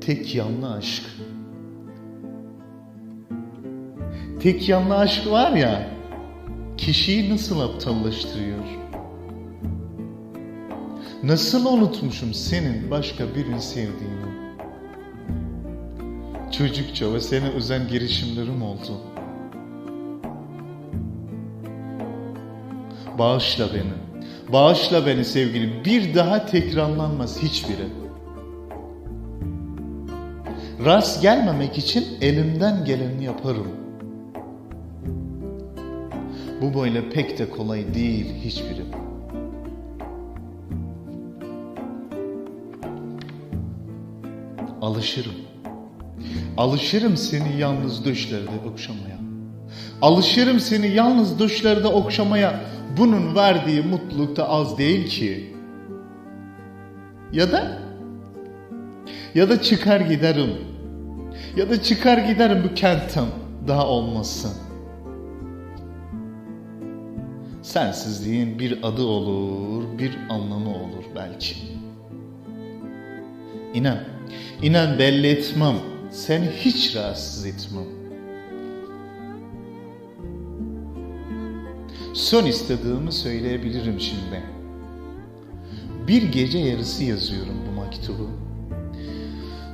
Tek yanlı aşk. Tek yanlı aşk var ya, kişiyi nasıl aptallaştırıyor? Nasıl unutmuşum senin başka birini sevdiğini? Çocukça ve seni özen girişimlerim oldu. Bağışla beni. Bağışla beni sevgilim. Bir daha tekrarlanmaz hiçbiri. Rast gelmemek için elimden geleni yaparım. Bu böyle pek de kolay değil hiçbiri. Alışırım. Alışırım seni yalnız düşlerde okşamaya. Alışırım seni yalnız düşlerde okşamaya. Bunun verdiği mutluluk da az değil ki. Ya da ya da çıkar giderim. Ya da çıkar giderim bu kentten daha olmasın. Sensizliğin bir adı olur, bir anlamı olur belki. İnan, inan belli etmem. Seni hiç rahatsız etmem. Son istediğimi söyleyebilirim şimdi. Bir gece yarısı yazıyorum bu mektubu.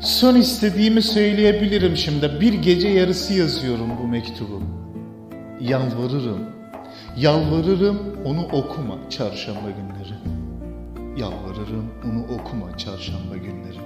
Son istediğimi söyleyebilirim şimdi. Bir gece yarısı yazıyorum bu mektubu. Yalvarırım. Yalvarırım onu okuma çarşamba günleri. Yalvarırım onu okuma çarşamba günleri.